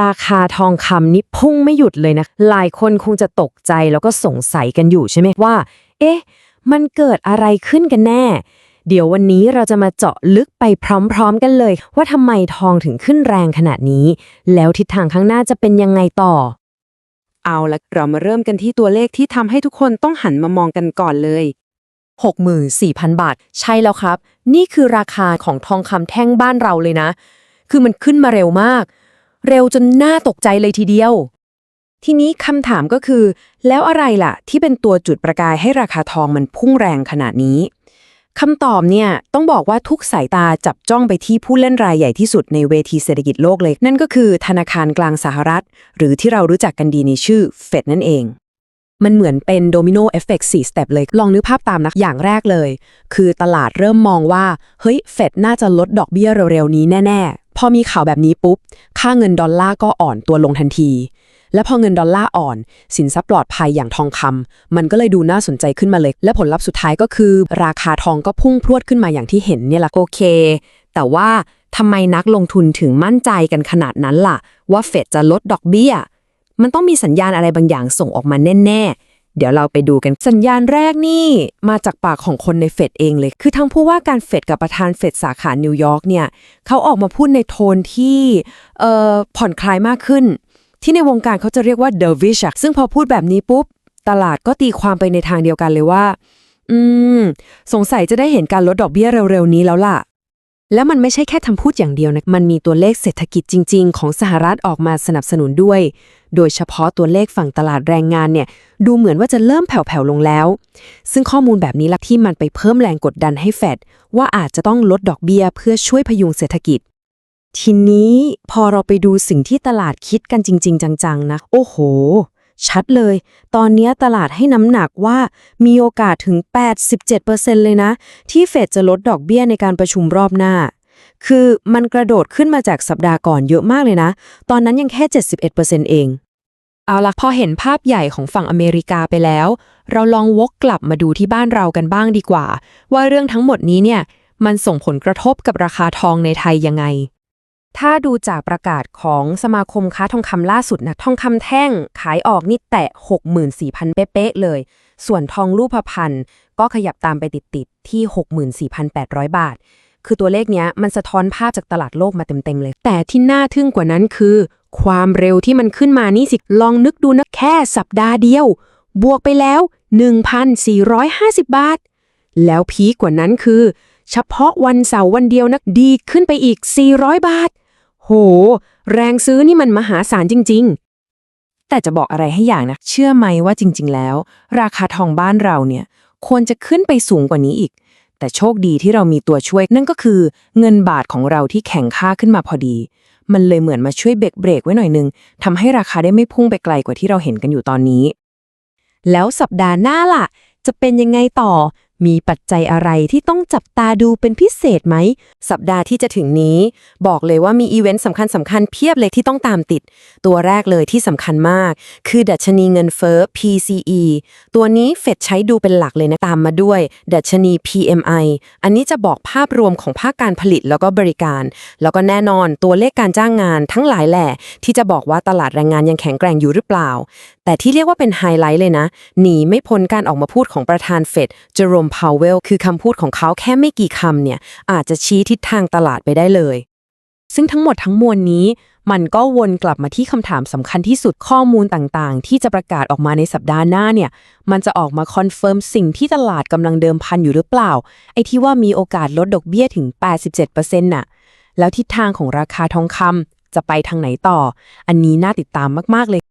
ราคาทองคำนี่พุ่งไม่หยุดเลยนะ หลายคนคงจะตกใจแล้วก็สงสัยกันอยู่ใช่ไหมว่า เอ๊ะ มันเกิดอะไรขึ้นกันแน่ เดี๋ยววันนี้เราจะมาเจาะลึกไปพร้อม ๆ กันเลย ว่าทำไมทองถึงขึ้นแรงขนาดนี้ แล้วทิศทางข้างหน้าจะเป็นยังไงต่อ เอาละเรามาเริ่มกันที่ตัวเลขที่ทำให้ทุกคนต้องหันมามองกันก่อนเลย64,000 บาท ใช่แล้วครับ นี่คือราคาของทองคำแท่งบ้านเราเลยนะ คือมันขึ้นมาเร็วมาก เร็วจนน่าตกใจเลยทีเดียว ทีนี้คำถามก็คือ แล้วอะไรล่ะ ที่เป็นตัวจุดประกายให้ราคาทองมันพุ่งแรงขนาดนี้คำตอบเนี่ยต้องบอกว่าทุกสายตาจับจ้องไปที่ผู้เล่นรายใหญ่ที่สุดในเวทีเศรษฐกิจโลกเลย นั่นก็คือธนาคารกลางสหรัฐ หรือที่เรารู้จักกันดีในชื่อเฟดนั่นเอง มันเหมือนเป็นโดมิโนเอฟเฟกต์4สเต็ปเลย ลองนึกภาพตามนะอย่างแรกเลย คือตลาดเริ่มมองว่า เฮ้ยเฟดน่าจะลดดอกเบี้ยเร็วๆนี้แน่ๆ พอมีข่าวแบบนี้ปุ๊บ ค่าเงินดอลลาร์ก็อ่อนตัวลงทันที และพอเงินดอลลาร์อ่อน สินทรัพย์ปลอดภัยอย่างทองคำมันก็เลยดูน่าสนใจขึ้นมาเลย และผลลัพธ์สุดท้ายก็คือ ราคาทองก็พุ่งพรวดขึ้นมาอย่างที่เห็นเนี่ยละโอเค แต่ว่าทำไมนักลงทุนถึงมั่นใจกันขนาดนั้นล่ะ ว่าเฟดจะลดดอกเบี้ย มันต้องมีสัญญาณอะไรบางอย่างส่งออกมาแน่ๆ เดี๋ยวเราไปดูกันสัญญาณแรกนี่มาจากปากของคนในเฟดเองเลย คือทั้งผู้ว่าการเฟดกับประธานเฟดสาขานิวยอร์กเนี่ยเขาออกมาพูดในโทนที่เอ่อผ่อนคลายมากขึ้น ที่ในวงการเขาจะเรียกว่า dovish อะซึ่งพอพูดแบบนี้ปุ๊บ ตลาดก็ตีความไปในทางเดียวกันเลยว่า อืม สงสัยจะได้เห็นการลดดอกเบี้ยเร็วๆนี้แล้วล่ะ แล้วมันไม่ใช่แค่คำพูดอย่างเดียวนะ มันมีตัวเลขเศรษฐกิจจริง ๆ ของสหรัฐออกมาสนับสนุนด้วย โดยเฉพาะตัวเลขฝั่งตลาดแรงงานเนี่ย ดูเหมือนว่าจะเริ่มแผ่วๆลงแล้ว ซึ่งข้อมูลแบบนี้ละที่มันไปเพิ่มแรงกดดันให้เฟดว่าอาจจะต้องลดดอกเบี้ยเพื่อช่วยพยุงเศรษฐกิจ ทีนี้พอเราไปดูสิ่งที่ตลาดคิดกันจริง ๆ จังๆนะ โอ้โห ชัดเลย ตอนนี้ตลาดให้น้ำหนักว่ามีโอกาสถึง 87%เลยนะ ที่เฟดจะลดดอกเบี้ยในการประชุมรอบหน้า คือมันกระโดดขึ้นมาจากสัปดาห์ก่อนเยอะมากเลยนะ ตอนนั้นยังแค่ 71%เอง เอาล่ะพอเห็นภาพใหญ่ของฝั่งอเมริกาไปแล้ว เราลองวกกลับมาดูที่บ้านเรากันบ้างดีกว่า ว่าเรื่องทั้งหมดนี้เนี่ยมันส่งผลกระทบกับราคาทองในไทยยังไง ถ้าดูจากประกาศของสมาคมค้าทองคำล่าสุดนะทองคำแท่งขายออกนี่แตะ 64,000 เป๊ะๆเลย ส่วนทองรูปพรรณก็ขยับตามไปติดๆที่ 64,800 บาท คือตัวเลขเนี้ยมันสะท้อนภาพจากตลาดโลกมาเต็มๆเลย แต่ที่น่าทึ่งกว่านั้นคือ ความเร็วที่มันขึ้นมานี่สิ ลองนึกดูนะแค่สัปดาห์เดียว บวกไปแล้ว 1,450 บาท แล้วพีกว่านั้นคือ เฉพาะวันเสาร์วันเดียวนะดีขึ้นไปอีก 400 บาท โห แรงซื้อนี่มันมหาศาลจริง ๆ แต่จะบอกอะไรให้อย่างนะ เชื่อไหมว่าจริง ๆ แล้ว ราคาทองบ้านเราเนี่ย ควรจะขึ้นไปสูงกว่านี้อีก แต่โชคดีที่เรามีตัวช่วย นั่นก็คือเงินบาทของเราที่แข็งค่าขึ้นมาพอดี มันเลยเหมือนมาช่วยเบรกเบรกไว้หน่อยนึงทำให้ราคาได้ไม่พุ่งไปไกลกว่าที่เราเห็นกันอยู่ตอนนี้ แล้วสัปดาห์หน้าล่ะ จะเป็นยังไงต่อมีปัจจัยอะไรที่ต้องจับตาดูเป็นพิเศษไหม สัปดาห์ที่จะถึงนี้ บอกเลยว่ามีอีเวนต์สำคัญสำคัญๆเพียบเลยที่ต้องตามติด ตัวแรกเลยที่สำคัญมาก คือดัชนีเงินเฟ้อ PCE ตัวนี้เฟดใช้ดูเป็นหลักเลยนะ ตามมาด้วย ดัชนี PMI อันนี้จะบอกภาพรวมของภาคการผลิตแล้วก็บริการ แล้วก็แน่นอนตัวเลขการจ้างงานทั้งหลายแหล่ที่จะบอกว่าตลาดแรงงานยังแข็งแกร่งอยู่หรือเปล่า แต่ที่เรียกว่าเป็นไฮไลท์เลยนะหนีไม่พ้นการออกมาพูดของประธานเฟดเจอโรมพาวเวลคือคำพูดของเขาแค่ไม่กี่คำเนี่ย อาจจะชี้ทิศทางตลาดไปได้เลย ซึ่งทั้งหมดทั้งมวลนี้ มันก็วนกลับมาที่คำถามสำคัญที่สุดข้อมูลต่างๆ ที่จะประกาศออกมาในสัปดาห์หน้าเนี่ย มันจะออกมาคอนเฟิร์มสิ่งที่ตลาดกำลังเดิมพันอยู่หรือเปล่า ไอ้ที่ว่ามีโอกาสลดดอกเบี้ยถึง 87%น่ะ แล้วทิศทางของราคาทองคำจะไปทางไหนต่อ อันนี้น่าติดตามมากๆเลย